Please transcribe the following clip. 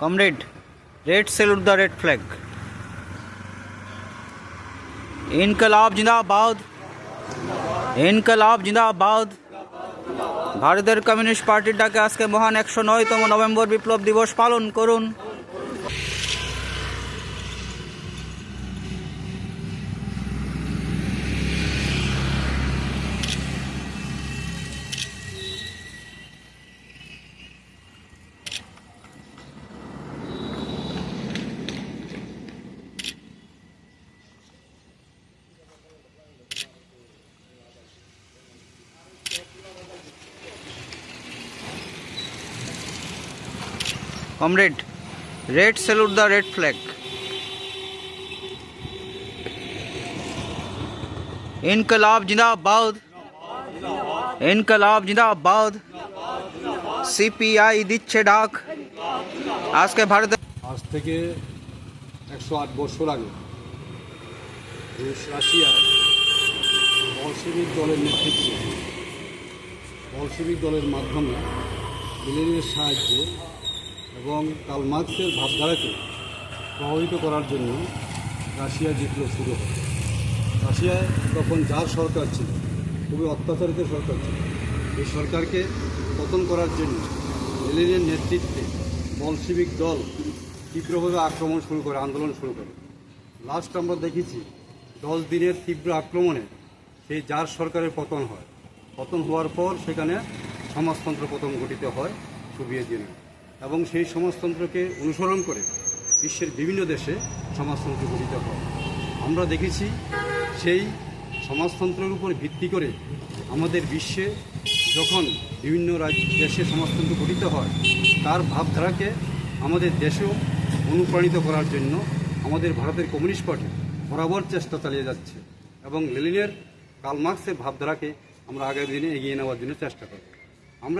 Comrade, red salute the red flag. Inqilab জিন্দাবাদ ইনকলাব জিন্দাবাদ ভারতের কমিউনিস্ট পার্টির ডাকে আজকে মহান একশো নয়তম নভেম্বর বিপ্লব দিবস পালন করুন comrade red salute the red flag Inqilab জিন্দাবাদ ইনকলাব জিন্দাবাদ সিপিআই দিচ্ছে ডাক আজকে ভারতে আজ থেকে একশো আট বছর আগে রুশ রাশিয়ায় বলসেবিক দলের নেতৃত্বে বলসেবিক দলের মাধ্যমে লেনিনের সাহায্যে এবং কাল মার্ক্সের ভাবধারাকে প্রভাবিত করার জন্য রাশিয়া বিপ্লব শুরু হয়। রাশিয়ায় তখন যার সরকার ছিল, খুবই অত্যাচারিত সরকার ছিল, এই সরকারকে পতন করার জন্য লেনিনের নেতৃত্বে বলসেবিক দল তীব্রভাবে আক্রমণ শুরু করে, আন্দোলন শুরু করে। লাস্ট আমরা দেখেছি, দশ দিনের তীব্র আক্রমণে সেই যার সরকারের পতন হয়, পতন হওয়ার পর সেখানে সমাজতন্ত্র পতন ঘটিত হয় সোভিয়েত ইউনিয়ন। এবং সেই সমাজতন্ত্রকে অনুসরণ করে বিশ্বের বিভিন্ন দেশে সমাজতন্ত্র গঠিত হয়। আমরা দেখেছি সেই সমাজতন্ত্রের উপর ভিত্তি করে আমাদের বিশ্বে যখন বিভিন্ন দেশে সমাজতন্ত্র গঠিত হয়, তার ভাবধারাকে আমাদের দেশেও অনুপ্রাণিত করার জন্য আমাদের ভারতের কমিউনিস্ট পার্টি বরাবর চেষ্টা চালিয়ে যাচ্ছে এবং লেলিনের কালমার্ক্সের ভাবধারাকে আমরা আগামী দিনে এগিয়ে নেওয়ার জন্য চেষ্টা করব। আমরা